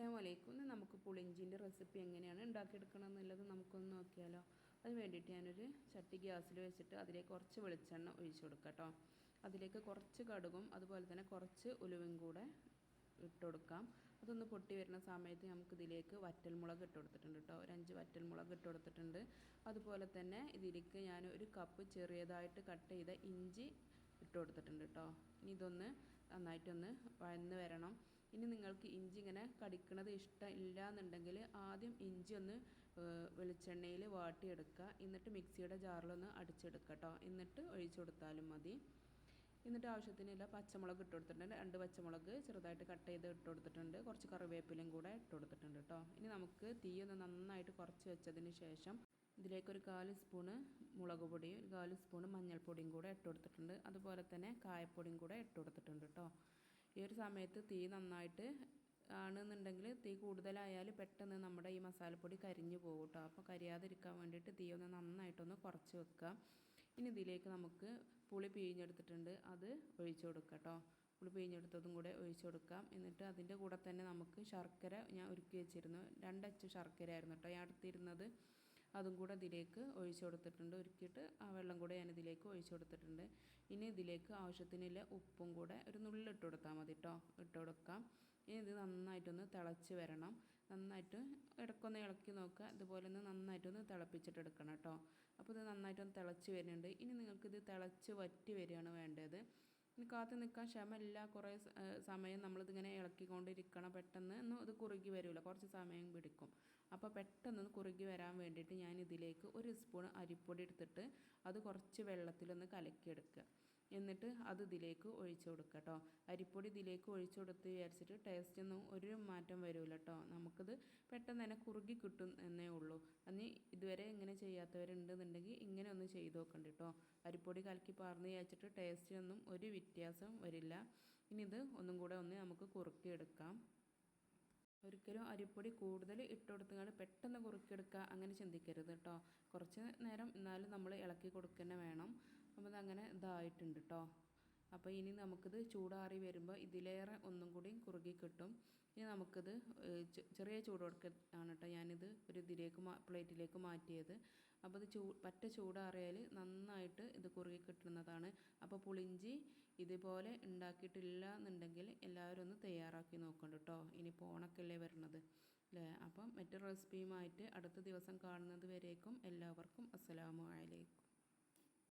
അസ്സാം വലൈക്കും നമുക്ക് പുളിഞ്ചിന്റെ റെസിപ്പി എങ്ങനെയാണ് ഉണ്ടാക്കിയെടുക്കണം എന്നുള്ളത് നമുക്കൊന്ന് നോക്കിയാലോ. അതിന് വേണ്ടിയിട്ട് ഞാനൊരു ചട്ടി ഗ്യാസിൽ വെച്ചിട്ട് അതിലേക്ക് കുറച്ച് വെളിച്ചെണ്ണ ഒഴിച്ചു കൊടുക്കാം കേട്ടോ അതിലേക്ക് കുറച്ച് കടുകും അതുപോലെ തന്നെ കുറച്ച് ഉലുവും കൂടെ ഇട്ട് കൊടുക്കാം. അതൊന്ന് പൊട്ടി വരുന്ന സമയത്ത് നമുക്ക് ഇതിലേക്ക് വറ്റൽമുളക് ഇട്ട് കൊടുത്തിട്ടുണ്ട് കേട്ടോ ഒരു അഞ്ച് വറ്റൽമുളക് ഇട്ട് കൊടുത്തിട്ടുണ്ട്. അതുപോലെ തന്നെ ഇതിലേക്ക് ഞാൻ ഒരു കപ്പ് ചെറിയതായിട്ട് കട്ട് ചെയ്ത ഇഞ്ചി ഇട്ട് കൊടുത്തിട്ടുണ്ട് കേട്ടോ ഇനി ഇതൊന്ന് നന്നായിട്ടൊന്ന് വഴന്ന് വരണം. ഇനി നിങ്ങൾക്ക് ഇഞ്ചി ഇങ്ങനെ കടിക്കണത് ഇഷ്ടം ഇല്ല എന്നുണ്ടെങ്കിൽ ആദ്യം ഇഞ്ചി ഒന്ന് വെളിച്ചെണ്ണയിൽ വാട്ടിയെടുക്കുക. എന്നിട്ട് മിക്സിയുടെ ജാറിലൊന്ന് അടിച്ചെടുക്കുക കേട്ടോ എന്നിട്ട് ഒഴിച്ചു കൊടുത്താലും മതി. എന്നിട്ട് ആവശ്യത്തിനില്ല പച്ചമുളക് ഇട്ട് കൊടുത്തിട്ടുണ്ട്. രണ്ട് പച്ചമുളക് ചെറുതായിട്ട് കട്ട് ചെയ്ത് ഇട്ട് കൊടുത്തിട്ടുണ്ട്. കുറച്ച് കറിവേപ്പിലയും കൂടെ ഇട്ട് കൊടുത്തിട്ടുണ്ട് കേട്ടോ ഇനി നമുക്ക് തീ ഒന്ന് നന്നായിട്ട് കുറച്ച് വെച്ചതിന് ശേഷം ഇതിലേക്കൊരു കാൽ സ്പൂണ് മുളക് പൊടിയും ഒരു കാൽ സ്പൂണ് മഞ്ഞൾപ്പൊടിയും കൂടെ ഇട്ട് കൊടുത്തിട്ടുണ്ട്. അതുപോലെ തന്നെ കായപ്പൊടിയും കൂടെ ഇട്ട് കൊടുത്തിട്ടുണ്ട് കേട്ടോ ഈ ഒരു സമയത്ത് തീ നന്നായിട്ട് ആണെന്നുണ്ടെങ്കിൽ തീ കൂടുതലായാൽ പെട്ടെന്ന് നമ്മുടെ ഈ മസാലപ്പൊടി കരിഞ്ഞു പോകും കേട്ടോ അപ്പോൾ കരിയാതിരിക്കാൻ വേണ്ടിയിട്ട് തീ ഒന്ന് നന്നായിട്ടൊന്ന് കുറച്ച് വെക്കുക. ഇനി ഇതിലേക്ക് നമുക്ക് പുളി പിഴിഞ്ഞെടുത്തിട്ടുണ്ട്. അത് ഒഴിച്ചു കൊടുക്കുക കേട്ടോ പുളി പിഴിഞ്ഞെടുത്തതും കൂടെ ഒഴിച്ചു കൊടുക്കാം എന്നിട്ട് അതിന്റെ കൂടെ തന്നെ നമുക്ക് ശർക്കര ഞാൻ ഒരുക്കി വെച്ചിരുന്നു. രണ്ടച്ച് ശർക്കര ആയിരുന്നു കേട്ടോ ഞാൻ എടുത്തിരുന്നത്. അതും കൂടെ ഇതിലേക്ക് ഒഴിച്ചു കൊടുത്തിട്ടുണ്ട്. ഒരുക്കിയിട്ട് ആ വെള്ളം കൂടെ ഞാൻ ഇതിലേക്ക് ഒഴിച്ചു കൊടുത്തിട്ടുണ്ട്. ഇനി ഇതിലേക്ക് ആവശ്യത്തിനുള്ള ഉപ്പും കൂടെ ഒരു നുള്ളിട്ട് കൊടുത്താൽ മതി കേട്ടോ ഇട്ട് കൊടുക്കാം. ഇനി ഇത് നന്നായിട്ടൊന്ന് തിളച്ച് വരണം. നന്നായിട്ട് ഇടക്കൊന്ന് ഇളക്കി നോക്കുക. ഇതുപോലെ ഒന്ന് നന്നായിട്ടൊന്ന് തിളപ്പിച്ചിട്ടെടുക്കണം കേട്ടോ അപ്പോൾ ഇത് നന്നായിട്ടൊന്ന് തിളച്ച് വരുന്നുണ്ട്. ഇനി നിങ്ങൾക്കിത് തിളച്ച് വറ്റി വരികയാണ് വേണ്ടത്. ഇനി കാത്തു നിൽക്കാൻ ക്ഷമയില്ല. കുറേ സമയം നമ്മളിതിങ്ങനെ ഇളക്കിക്കൊണ്ടിരിക്കണം. പെട്ടെന്ന് ഒന്നും ഇത് കുറുകി വരില്ല. കുറച്ച് സമയം പിടിക്കും. അപ്പോൾ പെട്ടെന്ന് കുറുകി വരാൻ വേണ്ടിയിട്ട് ഞാൻ ഇതിലേക്ക് ഒരു സ്പൂൺ അരിപ്പൊടി എടുത്തിട്ട് അത് കുറച്ച് വെള്ളത്തിലൊന്ന് കലക്കിയെടുക്കുക. എന്നിട്ട് അത് ഇതിലേക്ക് ഒഴിച്ചു കൊടുക്കുക കേട്ടോ അരിപ്പൊടി ഇതിലേക്ക് ഒഴിച്ചു കൊടുത്ത് വിചാരിച്ചിട്ട് ടേസ്റ്റ് ഒന്നും ഒരു മാറ്റം വരില്ല കേട്ടോ നമുക്കിത് പെട്ടെന്ന് തന്നെ കുറുകി കിട്ടും എന്നേ ഉള്ളൂ. അന്ന് ഇതുവരെ ഇങ്ങനെ ചെയ്യാത്തവരുണ്ടെന്നുണ്ടെങ്കിൽ ഇങ്ങനെ ഒന്ന് ചെയ്ത് നോക്കണ്ട കേട്ടോ അരിപ്പൊടി കലക്കി പാർന്ന് വിചാരിച്ചിട്ട് ടേസ്റ്റിനൊന്നും ഒരു വ്യത്യാസം വരില്ല. ഇനി ഇത് ഒന്നും കൂടെ ഒന്ന് നമുക്ക് കുറുക്കിയെടുക്കാം. ഒരിക്കലും അരിപ്പൊടി കൂടുതൽ ഇട്ട് കൊടുത്തുകൊണ്ട് പെട്ടെന്ന് കുറുക്കിയെടുക്കുക അങ്ങനെ ചിന്തിക്കരുത് കേട്ടോ കുറച്ച് നേരം എന്നാലും നമ്മൾ ഇളക്കി കൊടുക്കുക വേണം. അപ്പോൾ അങ്ങനെ ഇതായിട്ടുണ്ട് കേട്ടോ അപ്പോൾ ഇനി നമുക്കിത് ചൂടാറി വരുമ്പോൾ ഇതിലേറെ ഒന്നും കൂടി കുറുകി കിട്ടും. ഇനി നമുക്കിത് ചെറിയ ചൂട് ആണ് കേട്ടോ ഞാനിത് ഒരു ഇതിലേക്ക് പ്ലേറ്റിലേക്ക് മാറ്റിയത്. അപ്പോൾ ഇത് ചൂ പറ്റ ചൂടാറിയാൽ നന്നായിട്ട് ഇത് കുറുകി കിട്ടുന്നതാണ്. അപ്പോൾ പുളിഞ്ചി ഇതുപോലെ ഉണ്ടാക്കിയിട്ടില്ല എന്നുണ്ടെങ്കിൽ എല്ലാവരും ഒന്ന് തയ്യാറാക്കി നോക്കണം കേട്ടോ ഇനി പോണക്കല്ലേ വരണത്. അല്ലേ അപ്പം മറ്റൊരു റെസിപ്പിയുമായിട്ട് അടുത്ത ദിവസം കാണുന്നത് വരേക്കും എല്ലാവർക്കും അസ്സലാമു അലൈക്കും.